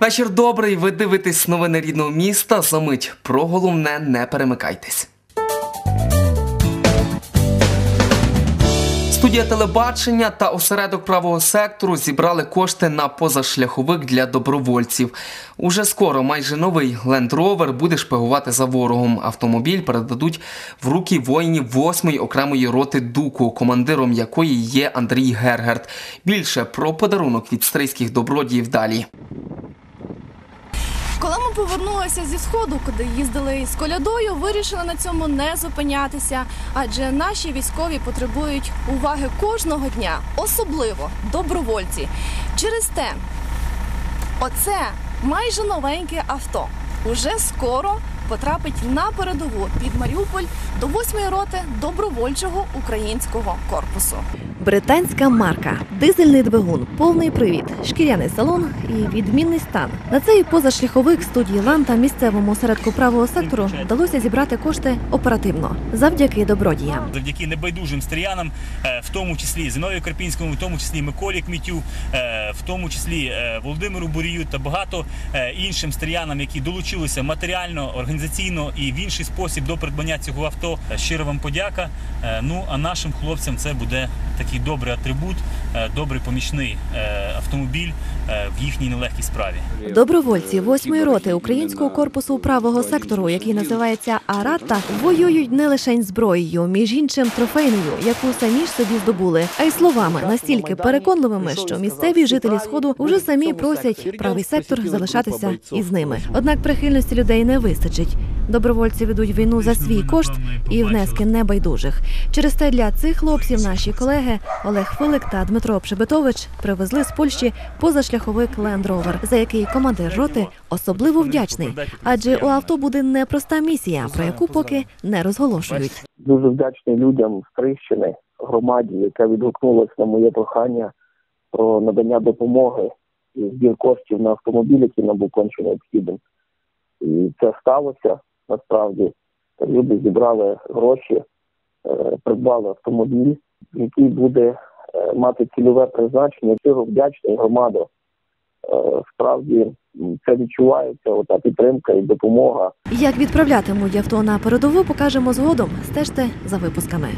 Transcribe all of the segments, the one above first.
Вечір добрий. Ви дивитесь новини рідного міста. Замить про головне не перемикайтесь. Студія телебачення та осередок правого сектору зібрали кошти на позашляховик для добровольців. Уже скоро майже новий Rover буде шпигувати за ворогом. Автомобіль передадуть в руки воїнів 8-ї окремої роти Дуку, командиром якої є Андрій Гергерт. Більше про подарунок від стрийських добродіїв далі. Коли ми повернулися зі сходу, куди їздили з колядою, вирішили на цьому не зупинятися, адже наші військові потребують уваги кожного дня, особливо добровольці. Через те, оце майже новеньке авто уже скоро потрапить на передову під Маріуполь до 8-ї роти добровольчого українського корпусу. Британська марка, дизельний двигун, повний привід, шкіряний салон і відмінний стан. На цей позашляховик студії «Лан» та місцевому осередку правого сектору вдалося зібрати кошти оперативно завдяки добродіям. завдяки небайдужим стріянам, е, в тому числі Зиновію Карпінському, в тому числі Миколі Кмітю, е, в тому числі е, Володимиру Бурію та багато іншим стріянам, які долучилися матеріально, організаційно і в інший спосіб до придбання цього авто. Щиро вам подяка. Ну а нашим хлопцям це буде такий добрий атрибут, е, добрий помічний е, автомобіль е, в їхній нелегкій справі. Добровольці восьмої роти українського корпусу правого сектору, який називається Аратта, воюють не лише зброєю, між іншим трофейною, яку самі ж собі здобули, а й словами настільки переконливими, що місцеві жителі сходу вже самі просять правий сектор залишатися із ними. Однак прихильності людей не вистачить. Добровольці ведуть війну за свій кошт і внески небайдужих. Через те для цих хлопців наші колеги Олег Филик та Дмитро Пшебетович привезли з Польщі позашляховик Land Rover, за який командир роти особливо вдячний, адже у авто буде непроста місія, про яку поки не розголошують. дуже вдячний людям з Трищини, громаді, яка відгукнулася на моє прохання про надання допомоги і збір коштів на автомобіль, який нам був конче необхідним. І це сталося насправді. Люди зібрали гроші, е, придбали автомобіль, який буде е, мати цільове призначення. цього вдячний громада. Е, Справді це відчувається, ота підтримка і допомога. Як відправлятимуть авто на передову, покажемо згодом. Стежте за випусками.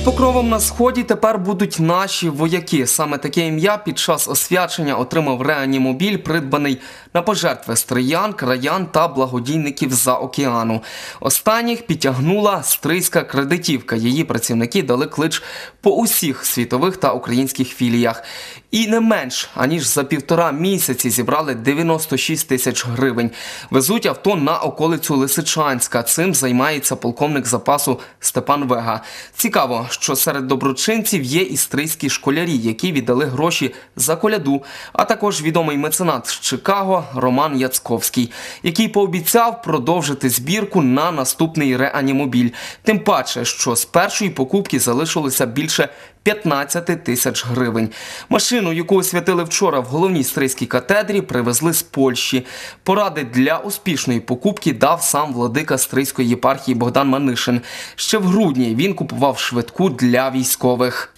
Під покровом на сході тепер будуть наші вояки. Саме таке ім'я під час освячення отримав реанімобіль, придбаний на пожертви стриян, краян та благодійників за океану. Останніх підтягнула стрийська кредитівка. Її працівники дали клич по усіх світових та українських філіях. І не менш аніж за півтора місяці зібрали 96 тисяч гривень. Везуть авто на околицю Лисичанська. Цим займається полковник запасу Степан Вега. Цікаво, що серед доброчинців є істрийські школярі, які віддали гроші за коляду, а також відомий меценат з Чикаго Роман Яцковський, який пообіцяв продовжити збірку на наступний реанімобіль. Тим паче, що з першої покупки залишилося більше 15 тисяч гривень. Машину, яку освятили вчора в головній стрийській катедрі, привезли з Польщі. Поради для успішної покупки дав сам владика стрийської єпархії Богдан Манишин. Ще в грудні він купував швидку для військових.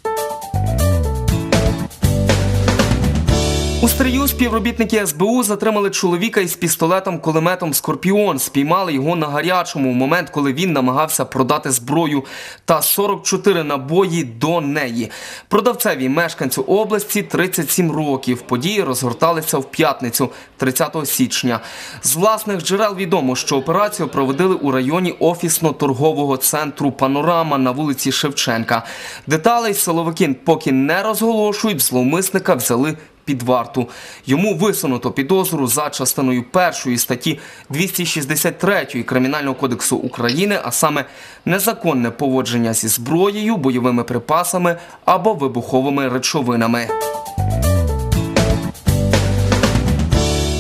У Стрию співробітники СБУ затримали чоловіка із пістолетом-кулеметом Скорпіон. Спіймали його на гарячому в момент, коли він намагався продати зброю та 44 набої до неї. Продавцеві мешканцю області 37 років. Події розгорталися в п'ятницю, 30 січня. З власних джерел відомо, що операцію проводили у районі офісно-торгового центру Панорама на вулиці Шевченка. Деталей силовики поки не розголошують. Зловмисника взяли під варту. Йому висунуто підозру за частиною першої статті 263 Кримінального кодексу України, а саме незаконне поводження зі зброєю, бойовими припасами або вибуховими речовинами.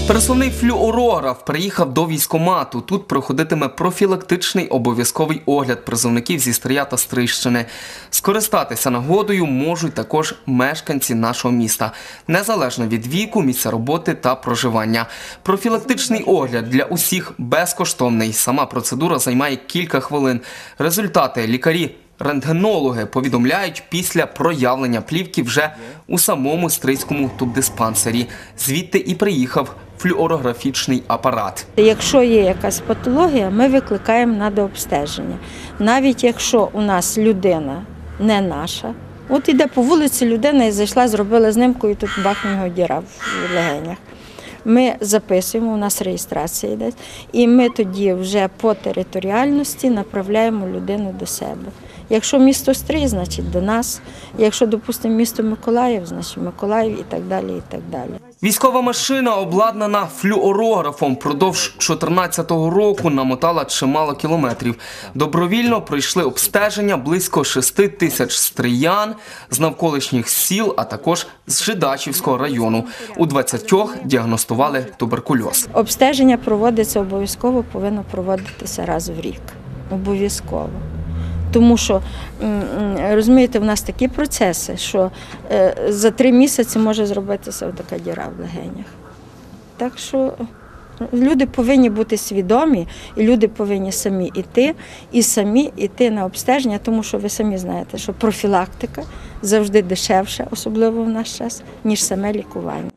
Пересувний флюорограф приїхав до військомату. Тут проходитиме профілактичний обов'язковий огляд призовників зі Стрия та Стрийщини. Скористатися нагодою можуть також мешканці нашого міста, незалежно від віку, місця роботи та проживання. Профілактичний огляд для усіх безкоштовний. Сама процедура займає кілька хвилин. Результати лікарі рентгенологи повідомляють після проявлення плівки вже у самому стрийському тубдиспансері. Звідти і приїхав флюорографічний апарат. Якщо є якась патологія, ми викликаємо на дообстеження. Навіть якщо у нас людина не наша, от іде по вулиці людина і зайшла, зробила знимку, і тут бах в діра в легенях. Ми записуємо, у нас реєстрація йде, і ми тоді вже по територіальності направляємо людину до себе. Якщо місто Стрий, значить до нас. Якщо, допустимо, місто Миколаїв, значить Миколаїв і так далі. і так далі. Військова машина, обладнана флюорографом, впродовж 2014 року намотала чимало кілометрів. Добровільно пройшли обстеження близько 6 тисяч стриян з навколишніх сіл, а також з Жидачівського району. У 20 діагностували туберкульоз. Обстеження проводиться обов'язково, повинно проводитися раз в рік. Обов'язково. Тому що, розумієте, в нас такі процеси, що е, за три місяці може зробитися така діра в легенях. Так що люди повинні бути свідомі, і люди повинні самі йти і самі йти на обстеження, тому що ви самі знаєте, що профілактика завжди дешевша, особливо в наш час, ніж саме лікування.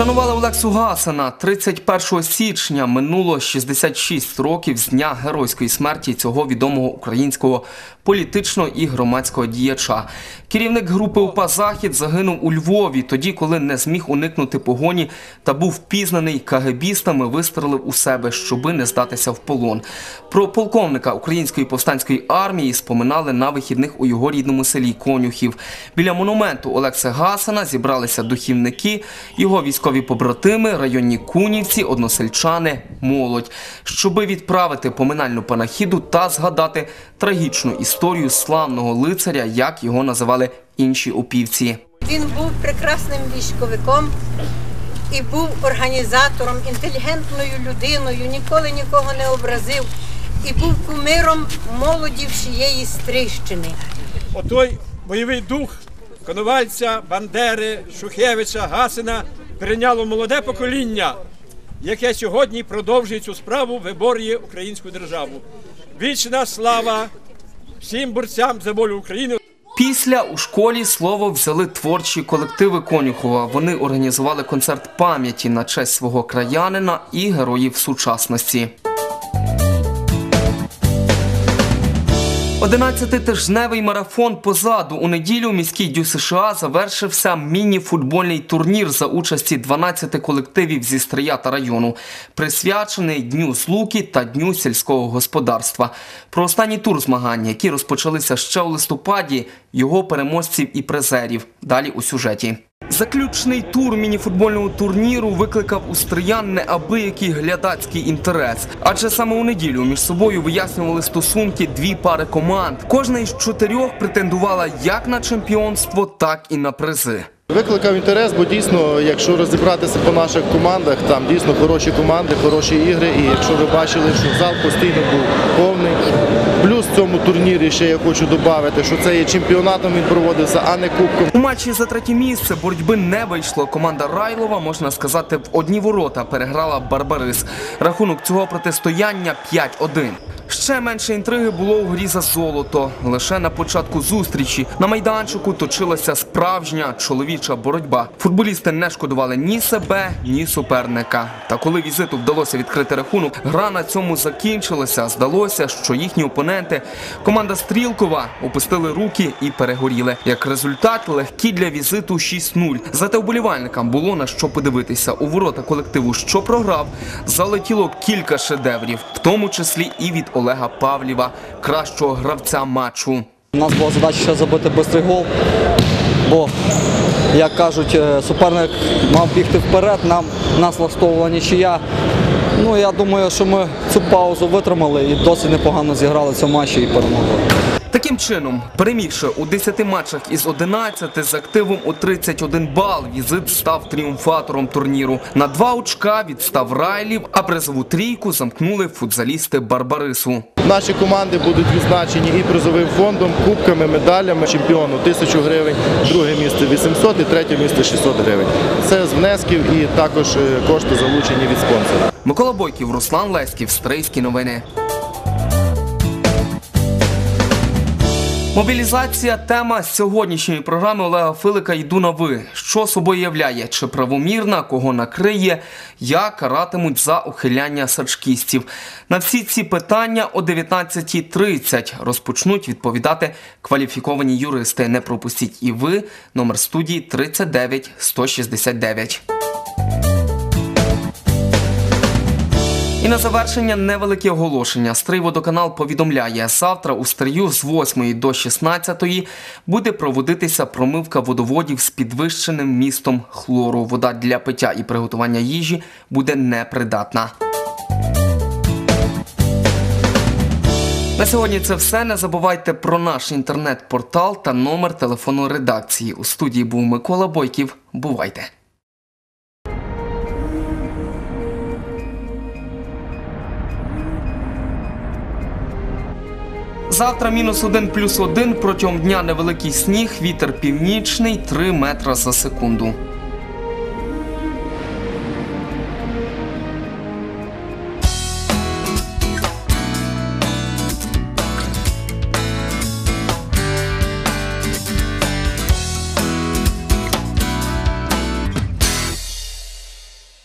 Вшанували Олексу Гасена 31 січня. Минуло 66 років з дня геройської смерті цього відомого українського політичного і громадського діяча. Керівник групи УПА Захід загинув у Львові, тоді, коли не зміг уникнути погоні та був впізнаний кагебістами, вистрелив у себе, щоби не здатися в полон. Про полковника української повстанської армії споминали на вихідних у його рідному селі Конюхів. Біля монументу Олекса Гасена зібралися духівники, його військові побратими, районні кунівці, односельчани, молодь, щоби відправити поминальну панахіду та згадати трагічну історію славного лицаря, як його називали інші упівці. Він був прекрасним військовиком і був організатором, інтелігентною людиною, ніколи нікого не образив і був кумиром молоді всієї Стрищини. Отой бойовий дух Коновальця, Бандери, Шухевича, Гасина перейняло молоде покоління, яке сьогодні продовжує цю справу, виборює українську державу. Вічна слава всім борцям за волю України. Після у школі слово взяли творчі колективи Конюхова. Вони організували концерт пам'яті на честь свого краянина і героїв сучасності. 11-тижневий марафон позаду у неділю міський дю США завершився міні-футбольний турнір за участі 12 колективів зі Стрия та району, присвячений Дню Злуки та Дню сільського господарства. Про останній тур змагань, які розпочалися ще у листопаді, його переможців і призерів. Далі у сюжеті. Заключний тур мініфутбольного турніру викликав у стриян неабиякий глядацький інтерес, адже саме у неділю між собою вияснювали стосунки дві пари команд. Кожна із чотирьох претендувала як на чемпіонство, так і на призи. Викликав інтерес, бо дійсно, якщо розібратися по наших командах, там дійсно хороші команди, хороші ігри. І якщо ви бачили, що зал постійно був повний. Плюс в цьому турнірі ще я хочу додати, що це є чемпіонатом він проводився, а не кубком. У матчі за третє місце боротьби не вийшло. Команда Райлова, можна сказати, в одні ворота переграла Барбарис. Рахунок цього протистояння 5-1. Ще менше інтриги було у грі за золото. Лише на початку зустрічі на майданчику точилася справжня чоловіча боротьба. Футболісти не шкодували ні себе, ні суперника. Та коли візиту вдалося відкрити рахунок, гра на цьому закінчилася. Здалося, що їхні опоненти, команда Стрілкова, опустили руки і перегоріли. Як результат, легкі для візиту 6-0. Зате вболівальникам було на що подивитися. У ворота колективу, що програв, залетіло кілька шедеврів, в тому числі і від Олега Павліва, кращого гравця матчу. У нас була задача ще забити швидкий гол, бо, як кажуть, е, суперник мав бігти вперед, нам нас влаштовувала нічия. Ну, я думаю, що ми цю паузу витримали і досить непогано зіграли в матчі і перемогли. Таким чином, перемігши у 10 матчах із 11 з активом у 31 бал, візит став тріумфатором турніру. На два очка відстав Райлів, а призову трійку замкнули футзалісти Барбарису. Наші команди будуть відзначені і призовим фондом, кубками, медалями. Чемпіону 1000 гривень, друге місце 800 і третє місце 600 гривень. Це з внесків і також е, кошти залучені від спонсора. Микола Бойків, Руслан Леськів, Стрийські новини. Мобілізація тема сьогоднішньої програми Олега Филика Йду на ви. Що собою являє? Чи правомірна, кого накриє, як каратимуть за ухиляння сачкістів? На всі ці питання о 19.30 розпочнуть відповідати кваліфіковані юристи. Не пропустіть і ви. Номер студії 39 169. І на завершення невелике оголошення. Стрийводоканал повідомляє, завтра у Стрию з 8 до 16 буде проводитися промивка водоводів з підвищеним містом хлору. Вода для пиття і приготування їжі буде непридатна. На сьогодні це все. Не забувайте про наш інтернет-портал та номер телефону редакції. У студії був Микола Бойків. Бувайте! Завтра мінус один плюс один протягом дня невеликий сніг, вітер північний 3 метра за секунду.